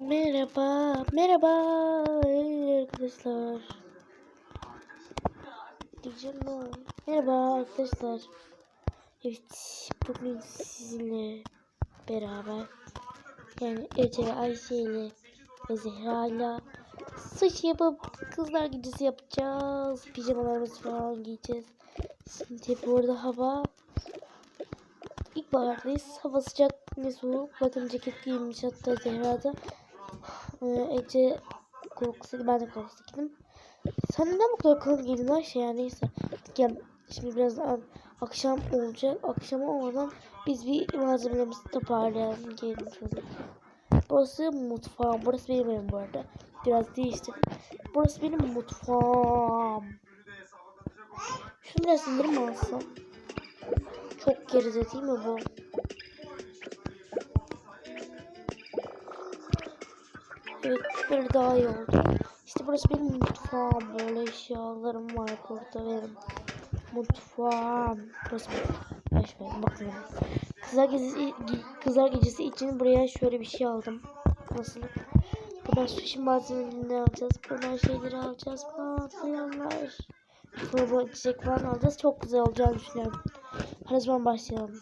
Merhaba, merhaba arkadaşlar. Diyeceğim ne oldu? Merhaba arkadaşlar. Evet, bugün sizinle beraber yani Ece Ayşe ile ve Zehra ile saç yapıp kızlar gecesi yapacağız. Pijamalarımızı falan giyeceğiz. Şimdi bu arada hava İlkbahardayız. Hava sıcak ve soğuk. Bakın ceket giymiş hatta Zehra'da. Ee, Ece korkusaydı ben de korkusaydım. Sen neden bu kadar kalın giydin Ayşe ya neyse. Gel şimdi birazdan akşam olacak. Akşam olmadan biz bir malzemelerimizi toparlayalım. Gelin şöyle. Burası mutfağım. Burası benim evim bu arada. Biraz değiştirdim. Burası benim mutfağım. Şunu biraz mi alsam? Çok geride değil mi bu? Böyle daha iyi oldu. İşte burası benim mutfağım. Böyle eşyalarım var burada benim. Mutfağım. Burası benim. Şöyle bakın. Kızlar gecesi, kızlar gecesi için buraya şöyle bir şey aldım. Nasıl? Buradan sushi malzemelerini alacağız. Buradan şeyleri alacağız. Filanlar. Sonra çiçek falan alacağız. Çok güzel olacağını düşünüyorum. Her zaman başlayalım.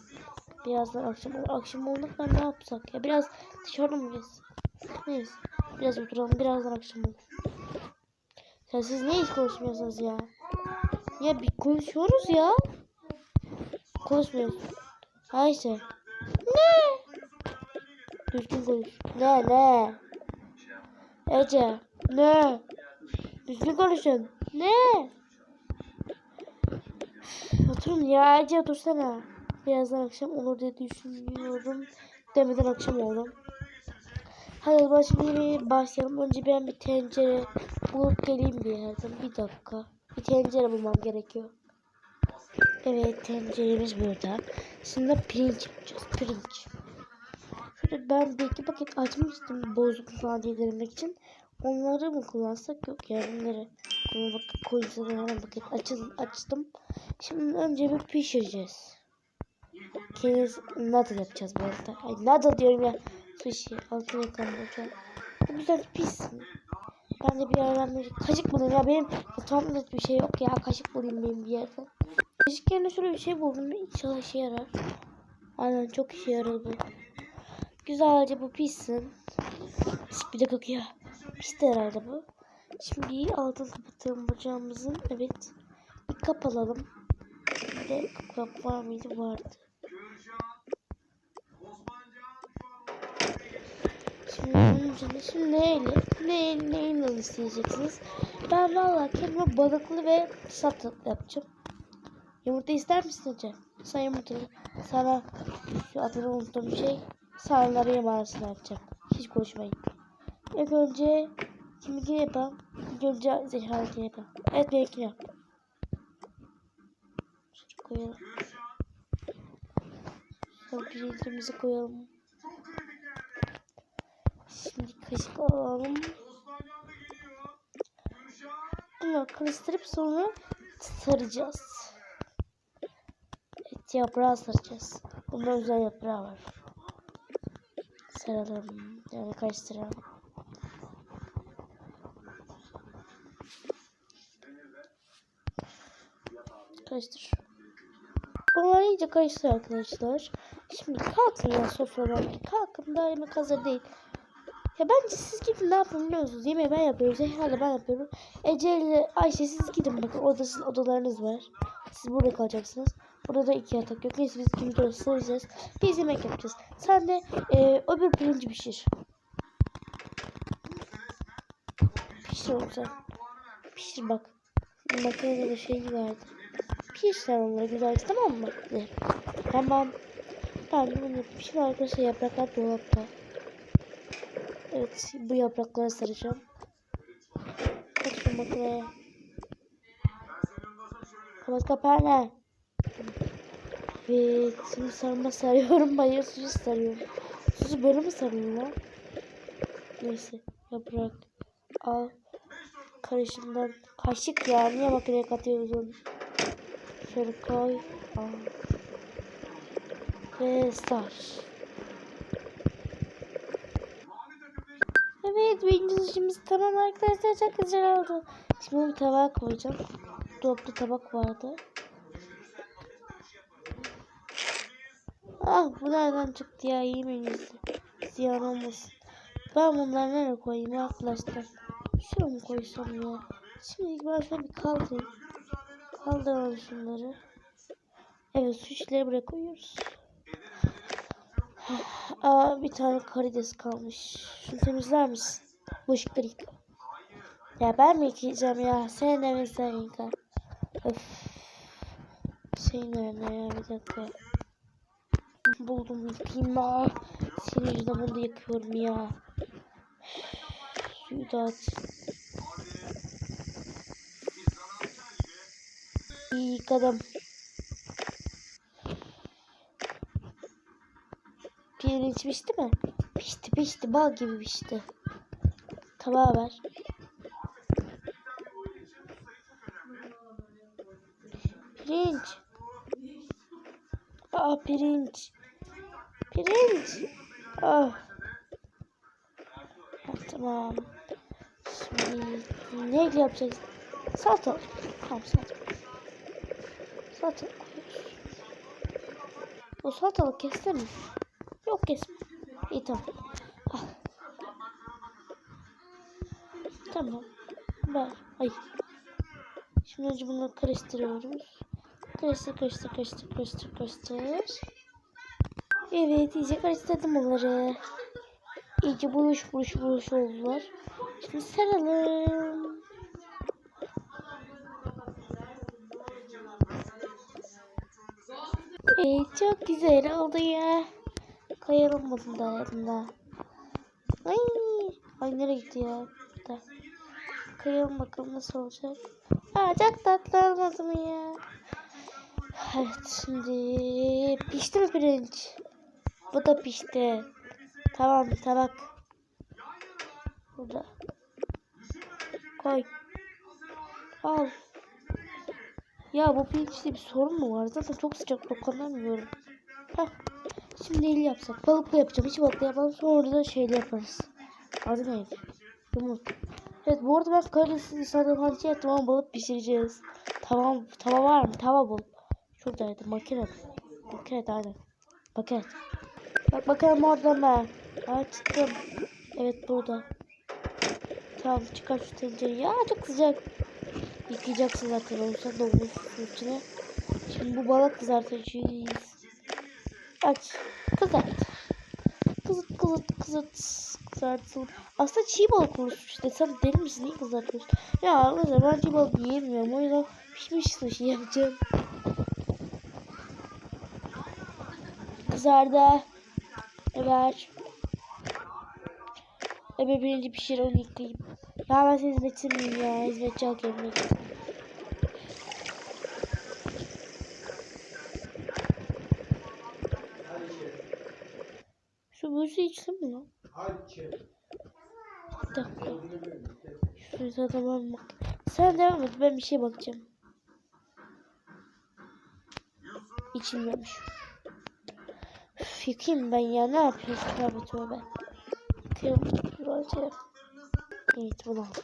Birazdan akşam. Akşam olurken ne yapsak ya? Biraz dışarıda mı gezsek? Neyse. Biraz oturalım. Birazdan akşam olur. Ya siz ne hiç konuşmuyorsunuz ya? Ya bir konuşuyoruz ya. Konuşmuyoruz. Ayşe. Ne? Düzgün konuş. Ne ne? Ece. Ne? Düzgün konuşun. Ne? Oturun ya Ece otursana. Birazdan akşam olur diye düşünüyorum. Demeden akşam oldu. Hadi o şimdi başlayalım. Önce ben bir tencere bulup geleyim bir yerden. Bir dakika. Bir tencere bulmam gerekiyor. Evet tenceremiz burada. Şimdi pirinç yapacağız. Pirinç. Şöyle ben bir iki paket açmıştım bozuk falan diye denemek için. Onları mı kullansak yok ya bunları. Bunu bak koyacağız hemen paket açın, açtım. Şimdi önce bir pişireceğiz. Kendimiz noodle yapacağız bu arada. Ay noodle diyorum ya. Sushi. Altını yakalım hocam. Bu güzel pişsin. Ben de bir yerden kaşık bulayım ya. Benim mutfağımda bir şey yok ya. Kaşık bulayım benim bir yerden. Kaşık yerine şöyle bir şey buldum. İnşallah işe yarar. Aynen çok işe yarar bu. Güzelce bu pişsin. Pis bir de kokuyor. Pişti herhalde bu. Şimdi altını kapatalım bacağımızın. Evet. Bir kap alalım. Bir de kap var mıydı? Vardı. Şimdi şimdi neyle? Ne, neyle isteyeceksiniz? Ben valla kendime balıklı ve salatalıklı yapacağım. Yumurta ister misin Ece? Sen yumurta sana şu adını unuttuğum şey sarıları yemeğini yapacağım. Hiç konuşmayın. İlk önce kiminkini yapalım. İlk önce Zehra'nınkini yapalım. Evet benimkini yap. Şunu koyalım. Sonra koyalım. Şimdi kaşık alalım. Bunları karıştırıp sonra saracağız. Evet yaprağı saracağız. Bunda özel yaprağı var. Saralım. Yani karıştıralım. Karıştır. Bunları iyice karıştır arkadaşlar. Şimdi kalkın ya sofradan. Kalkın daha yemek hazır değil. Ya bence siz gidin ne yapın biliyor musunuz? Yemeği ben yapıyorum. Zehra da ben yapıyorum. Ece ile Ayşe siz gidin bakın. Odasın odalarınız var. Siz burada kalacaksınız. Burada da iki yatak yok. Neyse biz ikimiz sığacağız. Biz yemek yapacağız. Sen de e, öbür pirinci pişir. Pişir oğlum. Pişir bak. Makinede de şey vardı. Pişir sen onları güzelce tamam mı? Tamam. Ben bunu yapayım. Şimdi arkadaşlar yapraklar dolapta. Evet bu yaprakları saracağım. Kaç şu makineye. Kapat kapağını. Evet şimdi sarma sarıyorum. Hayır suyu sarıyorum. Suyu böyle mi sarıyorum lan? Neyse yaprak. Al. Karışımdan. Kaşık ya. Niye makineye katıyoruz onu? Şöyle koy. Al. Ve sar. Evet birinci suşimiz tamam arkadaşlar çok güzel oldu. Şimdi bunu tabağa koyacağım. Dolapta tabak vardı. Ah bu nereden çıktı ya iyi mi Ziyan olmasın. Ben bunları nereye koyayım arkadaşlar? Şuraya mı koysam ya? Şimdi ben şöyle bir kaldırayım. Kaldıralım şunları. Evet su şişleri buraya koyuyoruz. Aa, bir tane karides kalmış. Şunu temizler misin? Bulaşıkları yıka. Ya ben mi yıkayacağım ya? Sen de mi sen yıka? Öf. Şey nerede ya bir dakika. Buldum yıkayayım ya. Senin yüzünden bunu da yıkıyorum ya. Suyu da at. İyi yıkadım. Pirinç pişti mi? Pişti pişti bal gibi pişti. Tabağa ver. Pirinç. Aa pirinç. Pirinç. Ha, tamam. Şimdi neyle yapacağız? Salatalık. Tamam. Salatalık koyuyoruz. O salatalık kesti mi? Yok kesme. İyi tamam. Al. Tamam. Ver. Ay. Şimdi önce bunları karıştırıyoruz. Karıştır, karıştır, karıştır, karıştır, karıştır. Evet, iyice karıştırdım onları. İyice buluş buluş buluş oldular. Şimdi saralım. Evet, çok güzel oldu ya. Kayalım bunu da yanına. Ay, ay nereye gitti ya? Burada. Kayalım bakalım nasıl olacak. Aa, çok ya? Evet şimdi pişti mi pirinç? Bu da pişti. Tamam tabak. Burada. Koy. Al. Ya bu pirinçte bir sorun mu var? Zaten çok sıcak dokunamıyorum. Heh. Şimdi el yapsak. Balıklı yapacağım. Hiç balıklı yapalım. Sonra da şeyle yaparız. Adı neydi? Yumurta. Evet bu arada ben karidesini sadece hançe ettim ama balık pişireceğiz. Tamam. Tava var mı? Tava bul. Şuradaydı. Makine. Makine aynen. Paket. Bak bakalım oradan ben. Açtım. Evet burada. Tamam çıkar şu tencereyi. Ya çok sıcak. Yıkayacaksın zaten sen dolmuşsun içine. Şimdi bu balık kızartacağız. Aç. Kızart. Kızırt kızırt kızırt. Kızartsın. Aslında çiğ balık olursun işte. Sen deli misin? Niye kızartıyorsun? Ya arkadaşlar ben çiğ balık yiyemiyorum. O yüzden pişmiş sushi yapacağım. Kızardı. Ver. Ebe birinci pişir onu yıkayayım. Ya ben size hizmetçi miyim ya? Hizmetçi al kendine git. Şu buzu içtim mi lan? Bir dakika. Tamam bak. Sen devam et ben bir şey bakacağım. İçilmemiş. Üf, yıkayayım ben ya ne yapıyorsun tövbe tövbe. Yıkayalım buraya. Evet bunu aldım.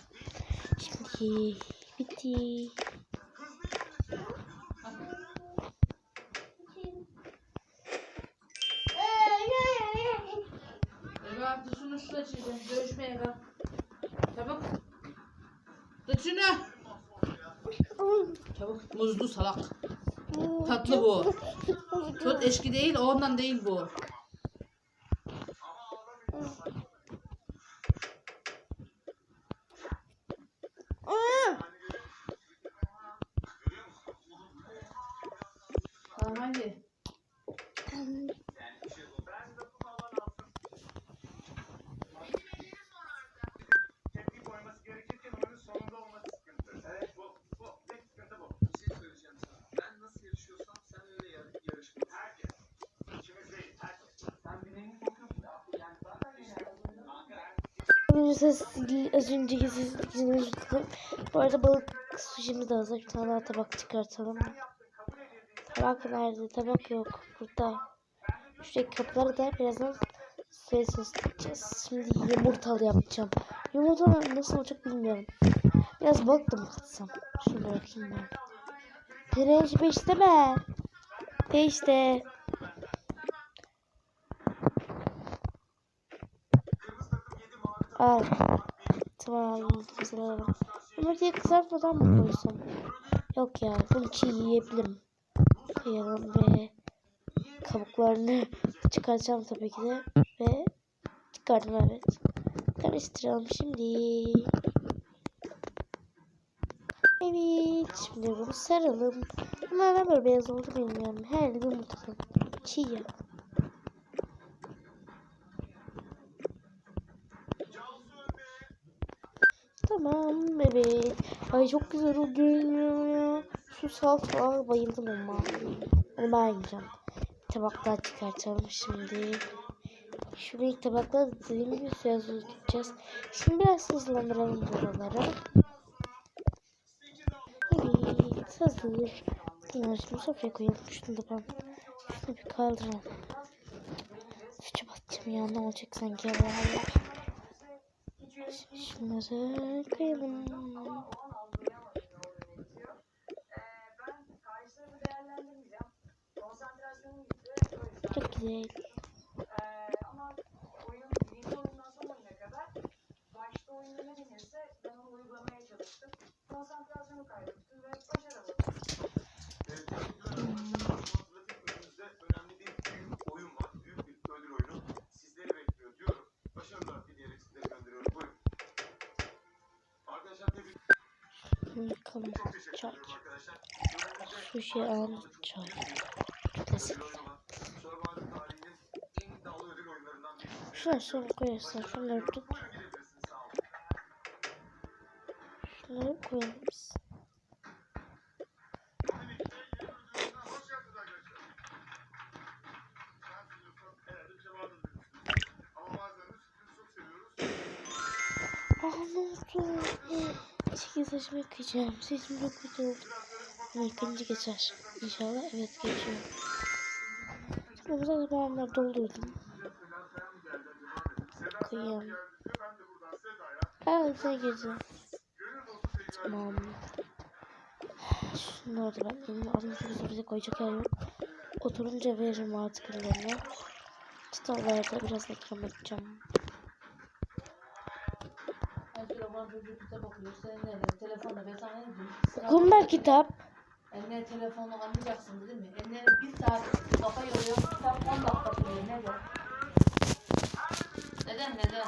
Şimdi bitti. Eva dışını şurada çizeceğim. Görüşmeye Eva. Çabuk. Dışını. Çabuk. Muzlu salak. Tatlı bu. Çok eski değil, ondan değil bu. Tamam hadi. tepki koyması gerekirken oyunun sonunda olması sıkıntı. Evet bu, bu. Tek sıkıntı bu. Bir şey söyleyeceğim sana. Ben nasıl yarışıyorsam sen öyle yar yarışmalısın. Herkes. İkimiz değil. Herkes. Sen bileğini sokuyorsun. Yani zaten Az önce az önceki ses için özür. Bu arada balık suşimiz de hazır. Bir tane daha tabak çıkartalım. Tabak nerede? Tabak yok. Burada. Şuradaki kapıları da birazdan Ses ısıtacağız. Şimdi yumurtalı yapacağım. Yumurtalı nasıl olacak bilmiyorum. Biraz baktım katsam. Şunu bakayım ben. Pirinç pişti mi? Pişti. Al. Tamam. Mesela yumurtayı kızartmadan mı koysam? Yok ya. Bunu çiğ yiyebilirim. Kıyalım ve kabuklarını çıkaracağım tabii ki de. Ve çıkardım evet. Karıştıralım şimdi. Evet. Şimdi bunu saralım. Ama ne böyle beyaz oldu bilmiyorum. Her yumurta çiğ ya. Tamam evet. Ay çok güzel oldu ya. Şu salata bayıldım ama. Onu ben yiyeceğim. Tabaklar çıkartalım şimdi. Şu ilk tabaklar dediğim gibi suya tutacağız. Şimdi biraz hızlandıralım buraları. Evet hazır. Bunları şimdi sofraya koyalım. Şunu da ben. Şunu bir kaldıralım. Şu batacağım ya ne olacak sanki valla. Şunları koyalım. Arkadaşlar tebrik Bakalım. çok Çay. Sushi and çay. Klasik. Ama bazen de sürpriz çok seviyoruz. Aa ne oldu? Çekil saçımı yıkayacağım. Saçım çok kötü oldu. Ama yıkayınca geçer. İnşallah evet geçiyor. Bu onları doldurdum. Gireceğim. gönül dolusu sevgiler Tamam. Şunları da ben elimle alayım çünkü bize koyacak yer yok. Oturunca veririm artık ellerine. Çıtaları da biraz ekran edeceğim. Çocuk kitap ne. Eline telefonla anlayacaksın dedim mi? Eline bir saat kafa yoruyor. Kitap 10 dakika sürüyor. 别动别动